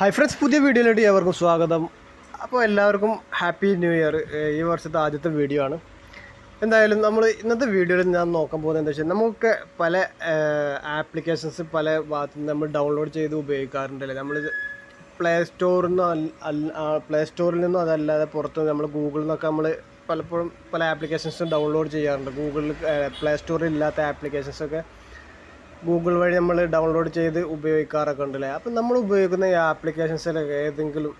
Hi friends പുതിയ വീഡിയോയിലോട്ട് ഏവർക്കും സ്വാഗതം. അപ്പോൾ എല്ലാവർക്കും ഹാപ്പി ന്യൂ ഇയർ. ഈ വർഷത്തെ ആദ്യത്തെ വീഡിയോ ആണ്. എന്തായാലും നമ്മൾ ഇന്നത്തെ വീഡിയോയിൽ ഞാൻ നോക്കാൻ പോകുന്നത് എന്താ വെച്ചാൽ നമുക്ക് പല ആപ്ലിക്കേഷൻസ് പല ഭാഗത്തു നമ്മൾ ഡൗൺലോഡ് ചെയ്ത് ഉപയോഗിക്കാറുണ്ടല്ലേ? നമ്മൾ പ്ലേ സ്റ്റോറിൽ നിന്നോ പ്ലേ സ്റ്റോറിൽ നിന്നോ അതല്ലാതെ പുറത്ത് നമ്മൾ ഗൂഗിളിൽ നിന്നൊക്കെ നമ്മൾ പലപ്പോഴും പല ആപ്ലിക്കേഷൻസും ഡൗൺലോഡ് ചെയ്യാറുണ്ട്. ഗൂഗിളിൽ പ്ലേ സ്റ്റോറിൽ ഇല്ലാത്ത ആപ്ലിക്കേഷൻസൊക്കെ ഗൂഗിൾ വഴി നമ്മൾ ഡൗൺലോഡ് ചെയ്ത് ഉപയോഗിക്കാറൊക്കെ ഉണ്ടല്ലേ? അപ്പം നമ്മൾ ഉപയോഗിക്കുന്ന ഈ ആപ്ലിക്കേഷൻസിലൊക്കെ ഏതെങ്കിലും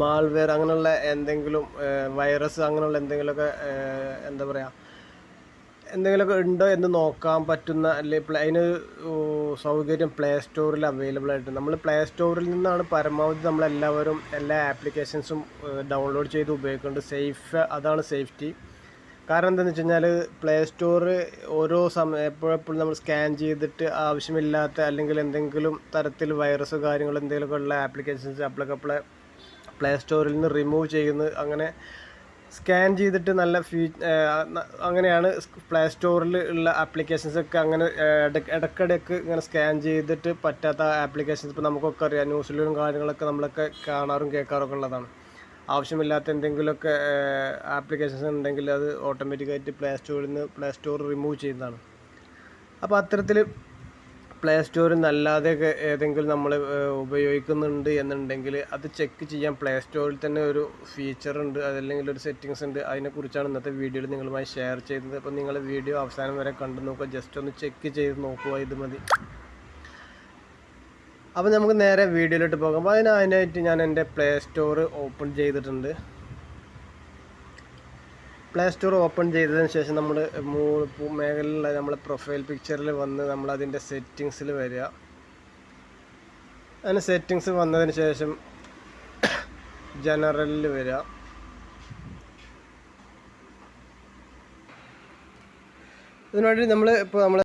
മാൾവെയർ അങ്ങനെയുള്ള എന്തെങ്കിലും വൈറസ് അങ്ങനെയുള്ള എന്തെങ്കിലുമൊക്കെ എന്താ പറയുക എന്തെങ്കിലുമൊക്കെ ഉണ്ടോ എന്ന് നോക്കാൻ പറ്റുന്ന അല്ലെങ്കിൽ അതിന് സൗകര്യം പ്ലേ സ്റ്റോറിൽ അവൈലബിൾ ആയിട്ട്. നമ്മൾ പ്ലേ സ്റ്റോറിൽ നിന്നാണ് പരമാവധി നമ്മളെല്ലാവരും എല്ലാ ആപ്ലിക്കേഷൻസും ഡൗൺലോഡ് ചെയ്ത് ഉപയോഗിക്കേണ്ടത്. സേഫ് അതാണ് സേഫ്റ്റി. കാരണം എന്താണെന്ന് വെച്ച് കഴിഞ്ഞാൽ പ്ലേ സ്റ്റോർ ഓരോ സമയം എപ്പോഴെപ്പോഴും നമ്മൾ സ്കാൻ ചെയ്തിട്ട് ആവശ്യമില്ലാത്ത അല്ലെങ്കിൽ എന്തെങ്കിലും തരത്തിൽ വൈറസ് കാര്യങ്ങൾ എന്തെങ്കിലുമൊക്കെ ഉള്ള ആപ്ലിക്കേഷൻസ് അപ്ലക്കപ്പിളെ പ്ലേ സ്റ്റോറിൽ നിന്ന് റിമൂവ് ചെയ്യുന്നു അങ്ങനെ സ്കാൻ ചെയ്തിട്ട് നല്ല ഫീ അങ്ങനെയാണ് പ്ലേ സ്റ്റോറിൽ ഉള്ള ആപ്ലിക്കേഷൻസ് ഒക്കെ അങ്ങനെ ഇട- ഇടയ്ക്കിടയ്ക്ക് ഇങ്ങനെ സ്കാൻ ചെയ്തിട്ട് പറ്റാത്ത ആപ്ലിക്കേഷൻസ് ഇപ്പോൾ നമുക്കൊക്കെ അറിയാം. ന്യൂസിലും കാര്യങ്ങളൊക്കെ നമ്മളൊക്കെ കാണാറും കേൾക്കാറൊക്കെ ഉള്ളതാണ്. ആവശ്യമില്ലാത്ത എന്തെങ്കിലുമൊക്കെ ആപ്ലിക്കേഷൻസ് ഉണ്ടെങ്കിൽ അത് ഓട്ടോമാറ്റിക്കായിട്ട് പ്ലേ സ്റ്റോറിൽ നിന്ന് പ്ലേ സ്റ്റോർ റിമൂവ് ചെയ്യുന്നതാണ്. അപ്പോൾ അത്തരത്തിൽ പ്ലേ സ്റ്റോറിൽ നല്ലാതെ ഏതെങ്കിലും നമ്മൾ ഉപയോഗിക്കുന്നുണ്ട് എന്നുണ്ടെങ്കിൽ അത് ചെക്ക് ചെയ്യാൻ പ്ലേ സ്റ്റോറിൽ തന്നെ ഒരു ഫീച്ചർ ഉണ്ട് അതല്ലെങ്കിൽ ഒരു സെറ്റിങ്സ് ഉണ്ട്. അതിനെക്കുറിച്ചാണ് ഇന്നത്തെ വീഡിയോയിൽ നിങ്ങളുമായി ഷെയർ ചെയ്തത്. അപ്പോൾ നിങ്ങൾ വീഡിയോ അവസാനം വരെ കണ്ടു നോക്കുക. ജസ്റ്റ് ഒന്ന് ചെക്ക് ചെയ്ത് നോക്കുക. ഇത് മതി. അപ്പോൾ നമുക്ക് നേരെ വീഡിയോയിലോട്ട് പോകാം. അപ്പോൾ അതിന് അതിനായിട്ട് ഞാൻ എന്റെ പ്ലേ സ്റ്റോർ ഓപ്പൺ ചെയ്തിട്ടുണ്ട്. പ്ലേ സ്റ്റോർ ഓപ്പൺ ചെയ്തതിന് ശേഷം നമ്മൾ മൂന്ന് മേഖലയിലുള്ള നമ്മളെ പ്രൊഫൈൽ പിക്ചറിൽ വന്ന് നമ്മൾ അതിന്റെ സെറ്റിങ്സിൽ വരിക. അതിന് സെറ്റിങ്സ് വന്നതിന് ശേഷം ജനറലിൽ വരിക. ഇതിനുവേണ്ടി നമ്മൾ ഇപ്പോൾ നമ്മൾ